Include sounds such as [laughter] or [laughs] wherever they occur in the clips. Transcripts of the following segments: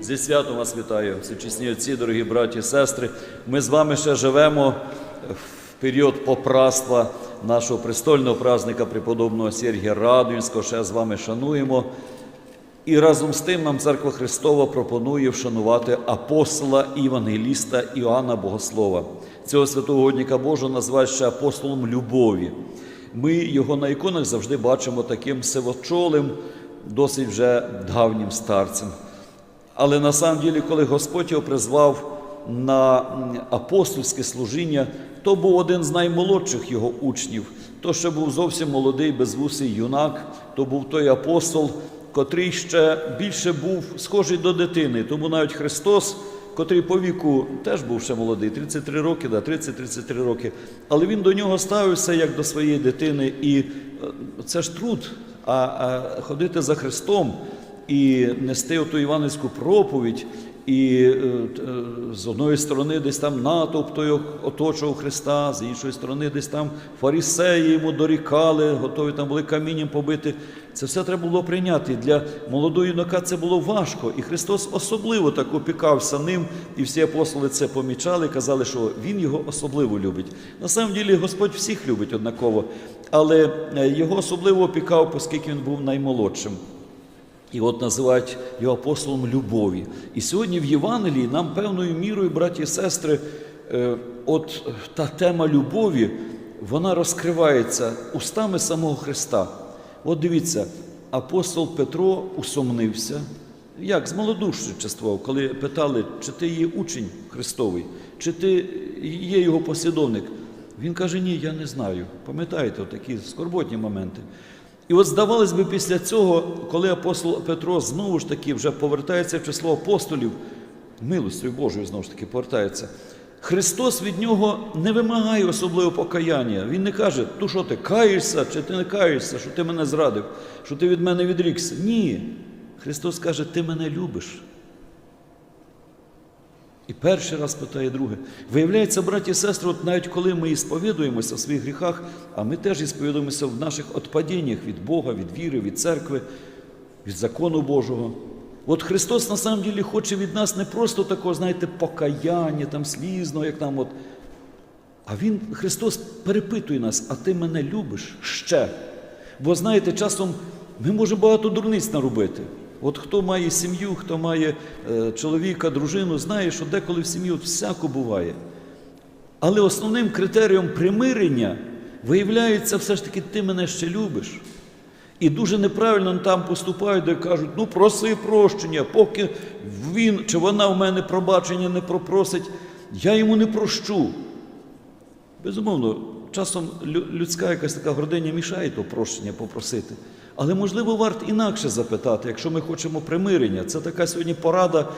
Зі святом вас вітаю, всечесні отці, дорогі браті сестри. Ми з вами ще живемо в період попраства нашого престольного праздника преподобного Сергія Радуїнського. Ще з вами шануємо. І разом з тим нам Церква Христова пропонує вшанувати апостола і євангеліста Іоанна Богослова. Цього святого годника Божого називають ще апостолом любові. Ми його на іконах завжди бачимо таким сивочолим, досить вже давнім старцем. Але на самом ділі, коли Господь його призвав на апостольське служіння, то був один з наймолодших його учнів. То ще був зовсім молодий, безвусий юнак, то був той апостол, котрий ще більше був схожий до дитини. Тому навіть Христос, котрий по віку теж був ще молодий, 33 роки, да, 30-33 роки. Але він до нього ставився як до своєї дитини. І е, це ж труд, а, а ходити за Христом і нести оту іванівську проповідь, і е, е, з одної сторони десь там натовп той оточував Христа, з іншої сторони десь там фарисеї йому дорікали, готові там були камінням побити. Це все треба було прийняти. Для молодого юнака це було важко, і Христос особливо так опікався ним, і всі апостоли це помічали, казали, що Він його особливо любить. На самом ділі Господь всіх любить однаково, але е, його особливо опікав, оскільки він був наймолодшим. І от називають його апостолом любові. І сьогодні в Євангелії нам певною мірою, браті і сестри, е, от та тема любові, вона розкривається устами самого Христа. От дивіться, апостол Петро усомнився, як З змалодушничествував, коли питали, чи ти є учень Христовий, чи ти є його послідовник. Він каже, ні, я не знаю. Пам'ятаєте, такі скорботні моменти. І от здавалось би, після цього, коли апостол Петро знову ж таки вже повертається в число апостолів, милостю Божою знову ж таки повертається. Христос від нього не вимагає особливого покаяння. Він не каже, ну що ти каєшся, чи ти не каєшся, що ти мене зрадив, що ти від мене відрікся. Ні. Христос каже, ти мене любиш. І перший раз питає друге. Виявляється, браті і сестри, от навіть коли ми і сповідуємося в своїх гріхах, а ми теж і сповідуємося в наших отпадіннях від Бога, від віри, від церкви, від закону Божого. От Христос на самом ділі хоче від нас не просто такого, знаєте, покаяння, там слізного, як там от. А Він, Христос, перепитує нас, а ти мене любиш ще. Бо знаєте, часом ми можемо багато дурниць наробити. От хто має сім'ю, хто має е, чоловіка, дружину, знає, що деколи в сім'ї всяко буває. Але основним критерієм примирення виявляється все ж таки, ти мене ще любиш. І дуже неправильно там поступають, де кажуть, ну проси прощення, поки він чи вона в мене пробачення не пропросить, я йому не прощу. Безумовно, часом людська якась така гординя мішає то прощення попросити. Але можливо варто інакше запитати, якщо ми хочемо примирення. Це така сьогодні порада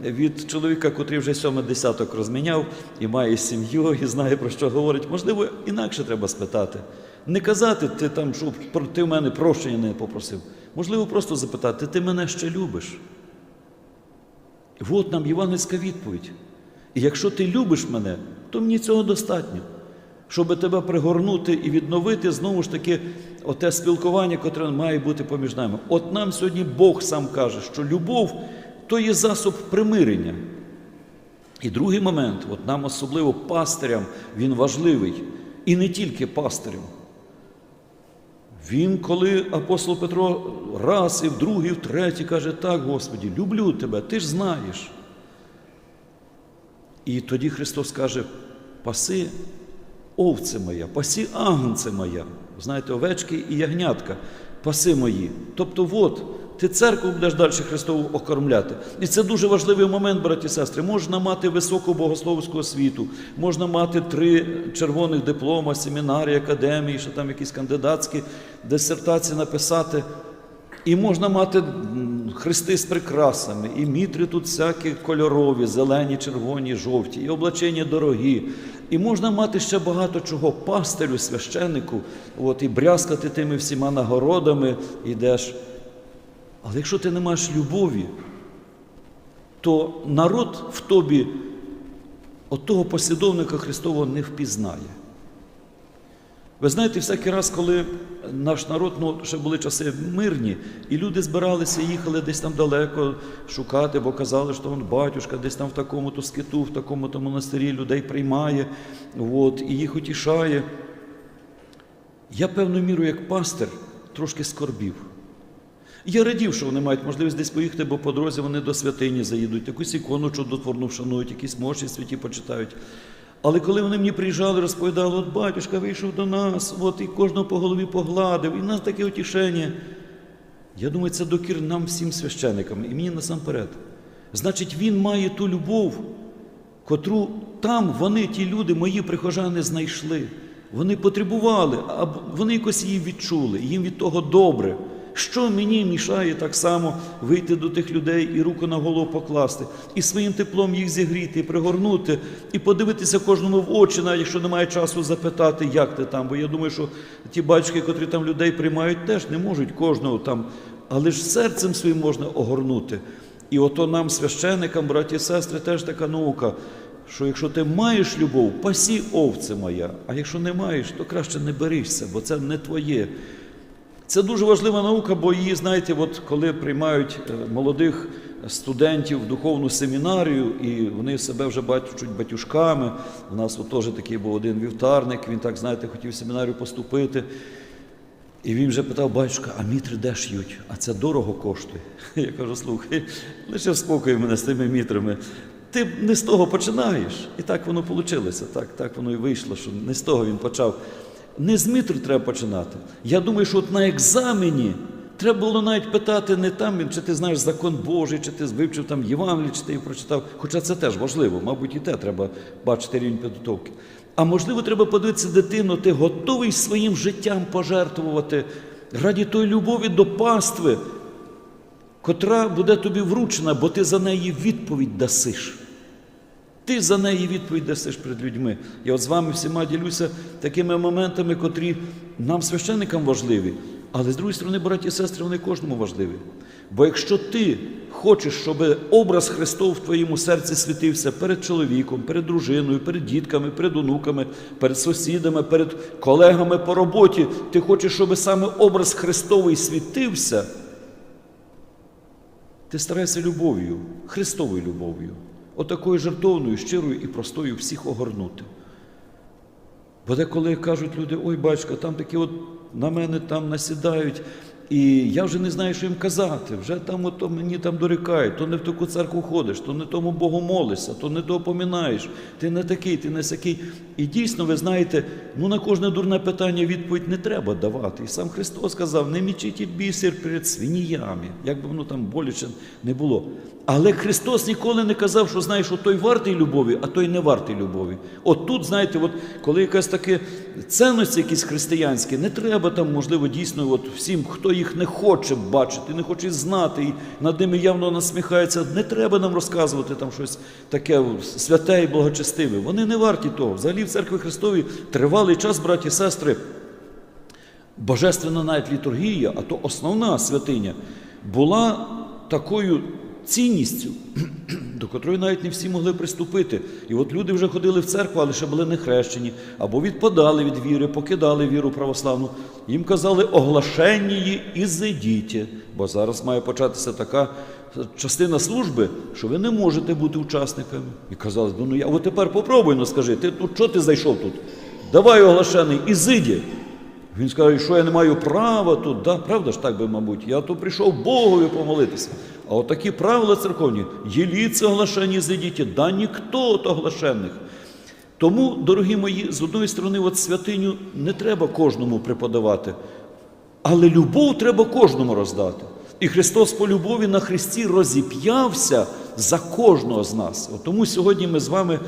від чоловіка, котрий вже сьомий десяток розміняв і має сім'ю, і знає про що говорить. Можливо, інакше треба спитати. Не казати, ти там, що ти в мене прощення не попросив. Можливо, просто запитати, ти мене ще любиш. От нам євангельська відповідь. І якщо ти любиш мене, то мені цього достатньо, щоб тебе пригорнути і відновити знову ж таки оте спілкування, котре має бути поміж нами. От нам сьогодні Бог сам каже, що любов то є засоб примирення. І другий момент, от нам особливо пастирям, він важливий. І не тільки пастирям. Він, коли апостол Петро раз і в другий, і в третій каже, так, Господі, люблю тебе, ти ж знаєш. І тоді Христос каже: паси овце моя, пасі агнце моя. Знаєте, овечки і ягнятка, паси мої. Тобто, от, ти церкву будеш далі Христову окормляти. І це дуже важливий момент, браті і сестри. Можна мати високу богословську освіту, можна мати три червоних диплома, семінарі, академії, що там якісь кандидатські дисертації написати. І можна мати хрести з прикрасами, і мітри тут всякі кольорові, зелені, червоні, жовті, і облачення дорогі. І можна мати ще багато чого пастирю, священнику, от, і брязкати тими всіма нагородами йдеш. Але якщо ти не маєш любові, то народ в тобі от того послідовника Христового не впізнає. Ви знаєте, всякий раз, коли наш народ, ну ще були часи мирні, і люди збиралися, їхали десь там далеко шукати, бо казали, що он батюшка десь там в такому-то скиту, в такому-то монастирі людей приймає, от, і їх утішає. Я певною мірою, як пастир, трошки скорбів. Я радів, що вони мають можливість десь поїхати, бо по дорозі вони до святині заїдуть, якусь ікону чудотворну вшанують, якісь мощі святі почитають. Але коли вони мені приїжджали, розповідали, от батюшка вийшов до нас, от і кожного по голові погладив, і в нас таке утішення. Я думаю, це докір нам всім священикам, і мені насамперед. Значить, він має ту любов, котру там вони, ті люди, мої прихожани, знайшли. Вони потребували, а вони якось її відчули, їм від того добре. Що мені мішає так само вийти до тих людей і руку на голову покласти, і своїм теплом їх зігріти, і пригорнути, і подивитися кожному в очі, навіть якщо немає часу запитати, як ти там. Бо я думаю, що ті батьки, котрі там людей приймають, теж не можуть кожного там, але ж серцем своїм можна огорнути. І ото нам, священикам, браті і сестри, теж така наука, що якщо ти маєш любов, пасі овце моя, а якщо не маєш, то краще не берися, бо це не твоє. Це дуже важлива наука, бо її, знаєте, от коли приймають е, молодих студентів в духовну семінарію, і вони себе вже бачать батюшками. У нас от теж такий був один вівтарник, він так, знаєте, хотів в семінарію поступити. І він вже питав, батюшка, а мітри де ш'ють? А це дорого коштує. [laughs] Я кажу, слухай, лише спокій мене з тими мітрами. Ти не з того починаєш. І так воно вийшло. Так, так воно і вийшло, що не з того він почав. Не з мітр треба починати. Я думаю, що от на екзамені треба було навіть питати не там, чи ти знаєш закон Божий, чи ти вивчив там Євангеліє, чи ти їх прочитав. Хоча це теж важливо, мабуть, і те треба бачити рівень підготовки. А можливо, треба подивитися дитину, ти готовий своїм життям пожертвувати раді тої любові до пастви, котра буде тобі вручена, бо ти за неї відповідь дасиш. Ти за неї відповідь дасиш перед людьми. Я от з вами всіма ділюся такими моментами, котрі нам, священникам, важливі, але з другої сторони, браті і сестри, вони кожному важливі. Бо якщо ти хочеш, щоб образ Христов в твоєму серці світився перед чоловіком, перед дружиною, перед дітками, перед онуками, перед сусідами, перед колегами по роботі, ти хочеш, щоб саме образ Христовий світився, ти старайся любов'ю, Христовою любов'ю, отакою жертовною, щирою і простою всіх огорнути. Бо деколи кажуть люди, ой, батько, там такі от на мене там насідають, і я вже не знаю, що їм казати. Вже там ото мені там дорікають, то не в таку церкву ходиш, то не тому Богу молишся, то не то ти не такий, ти не сякий. І дійсно, ви знаєте, ну на кожне дурне питання відповідь не треба давати. І сам Христос сказав, не мічіть бісер перед свиніями, як би воно там боляче не було. Але Христос ніколи не казав, що знаєш, от той вартий любові, а той не вартий любові. От тут, знаєте, от коли якась таке цінності якісь християнські, не треба там, можливо, дійсно, от всім, хто їх не хоче бачити, не хоче знати, і над ними явно насміхається, не треба нам розказувати там щось таке святе і благочестиве. Вони не варті того. Взагалі в церкві Христовій тривалий час, браті і сестри, божественна навіть літургія, а то основна святиня, була такою цінністю, до котрої навіть не всі могли приступити. І от люди вже ходили в церкву, але ще були не хрещені, або відпадали від віри, покидали віру православну. Їм казали оглашення її і зайдіть. Бо зараз має початися така частина служби, що ви не можете бути учасниками. І казали, ну я от тепер попробуй, ну скажи, ти тут що ти зайшов тут? Давай оглашений і зиді. Він скаже, що я не маю права тут. Да, правда ж так би, мабуть, я то прийшов Богові помолитися. А от такі правила церковні, єліться оглашені зайдіть, да ніхто от оглашених. Тому, дорогі мої, з одної сторони, от святиню не треба кожному преподавати, але любов треба кожному роздати. І Христос по любові на Христі розіп'явся за кожного з нас. От тому сьогодні ми з вами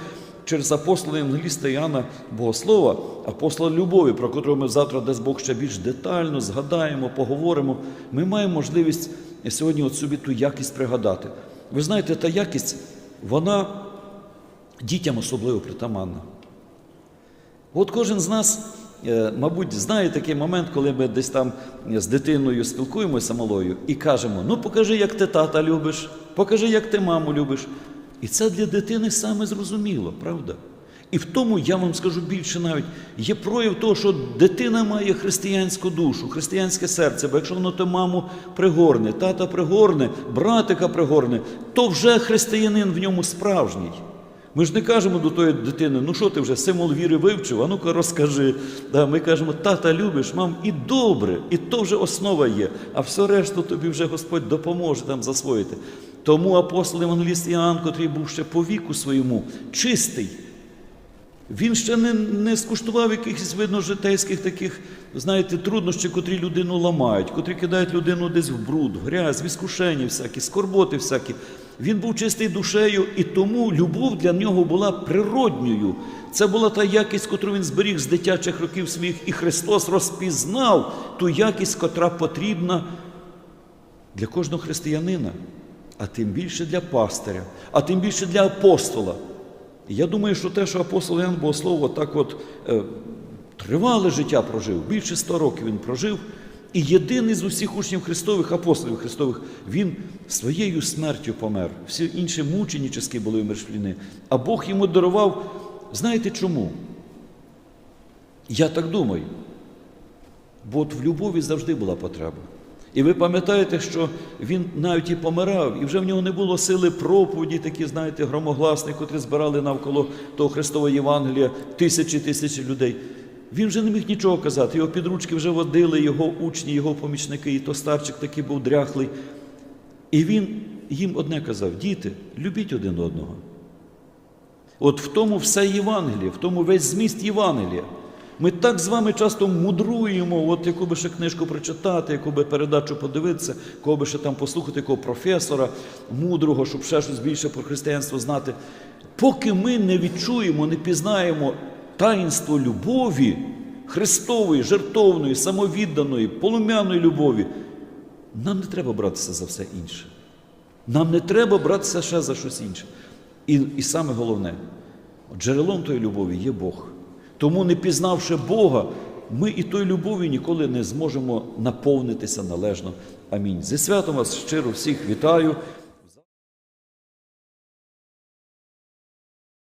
через апостола Євангеліста Іоанна Богослова, апостола любові, про котрого ми завтра, дасть Бог ще більш детально згадаємо, поговоримо. Ми маємо можливість сьогодні от собі ту якість пригадати. Ви знаєте, та якість, вона дітям особливо притаманна. От кожен з нас, е, мабуть, знає такий момент, коли ми десь там з дитиною спілкуємося малою і кажемо: ну покажи, як ти тата любиш, покажи, як ти маму любиш. І це для дитини саме зрозуміло, правда? І в тому я вам скажу більше навіть є прояв того, що дитина має християнську душу, християнське серце. Бо якщо воно то маму пригорне, тата пригорне, братика пригорне, то вже християнин в ньому справжній. Ми ж не кажемо до тої дитини, ну що ти вже символ віри вивчив, а ну-ка розкажи. Да, ми кажемо, тата любиш, мам, і добре, і то вже основа є, а все решту тобі вже Господь допоможе там засвоїти. Тому апостол Євангеліст Іоанн, котрий був ще по віку своєму, чистий, він ще не, не скуштував якихось видно житейських таких, знаєте, труднощів, котрі людину ламають, котрі кидають людину десь в бруд, в грязь, в іскушення всякі, скорботи всякі. Він був чистий душею, і тому любов для нього була природньою. Це була та якість, котру він зберіг з дитячих років своїх, і Христос розпізнав ту якість, котра потрібна для кожного християнина, а тим більше для пастиря, а тим більше для апостола. Я думаю, що те, що апостол Ян Богослов так от е, тривале життя прожив, більше ста років він прожив, і єдиний з усіх учнів Христових, апостолів Христових, він своєю смертю помер. Всі інші мученічі були умершвлені. А Бог йому дарував, знаєте чому? Я так думаю. Бо от в любові завжди була потреба. І ви пам'ятаєте, що він навіть і помирав, і вже в нього не було сили проповіді, такі, знаєте, громогласні, котрі збирали навколо того Христового Євангелія тисячі тисячі людей. Він вже не міг нічого казати. Його підручки вже водили, його учні, його помічники, і то старчик такий був дряхлий. І він їм одне казав: діти, любіть один одного. От в тому все Євангеліє, в тому весь зміст Євангелія. Ми так з вами часто мудруємо, от яку би ще книжку прочитати, яку би передачу подивитися, кого би ще там послухати, якого професора мудрого, щоб ще щось більше про християнство знати. Поки ми не відчуємо, не пізнаємо таїнство любові, Христової, жертовної, самовідданої, полум'яної любові, нам не треба братися за все інше. Нам не треба братися ще за щось інше. І, і саме головне, джерелом тої любові є Бог. Тому, не пізнавши Бога, ми і тої любові ніколи не зможемо наповнитися належно. Амінь. Зі святом вас щиро всіх вітаю.